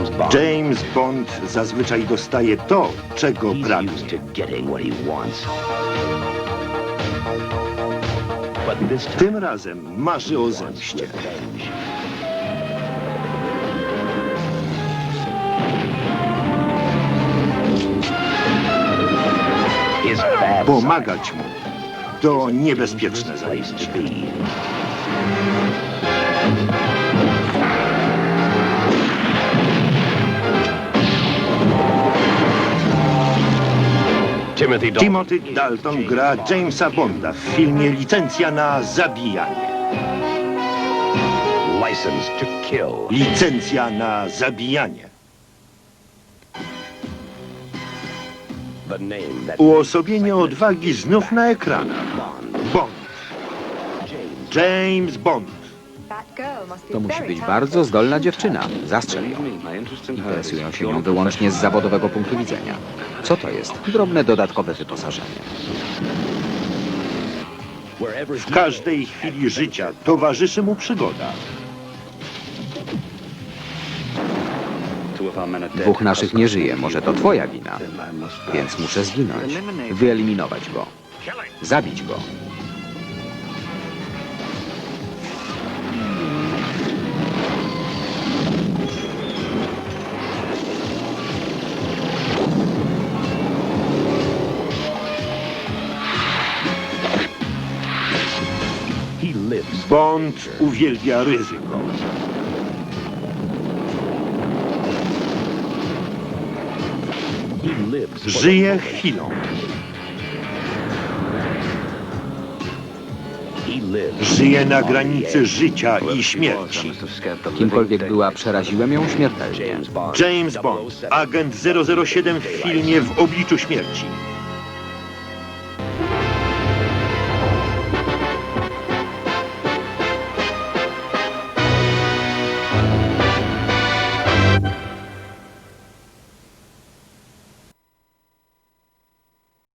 James Bond. James Bond zazwyczaj dostaje to, czego pragnie. Tym razem marzy o zemście. Pomagać mu to niebezpieczne zajście. Timothy Dalton. Timothy Dalton gra Jamesa Bonda w filmie Licencja na zabijanie. License to kill. Licencja na zabijanie. The name that Uosobienie odwagi znów na ekranach. Bond. James Bond. To musi być bardzo zdolna dziewczyna. Zastrzel ją. Interesują się nią wyłącznie z zawodowego punktu widzenia. Co to jest? Drobne dodatkowe wyposażenie. W każdej chwili życia towarzyszy mu przygoda. Dwóch naszych nie żyje. Może to twoja wina. Więc muszę zginąć. Wyeliminować go. Zabić go. Bond uwielbia ryzyko. Żyje chwilą. Żyje na granicy życia i śmierci. Kimkolwiek była, przeraziłem ją śmiertelnie. James Bond. James Bond, agent 007 w filmie W obliczu śmierci.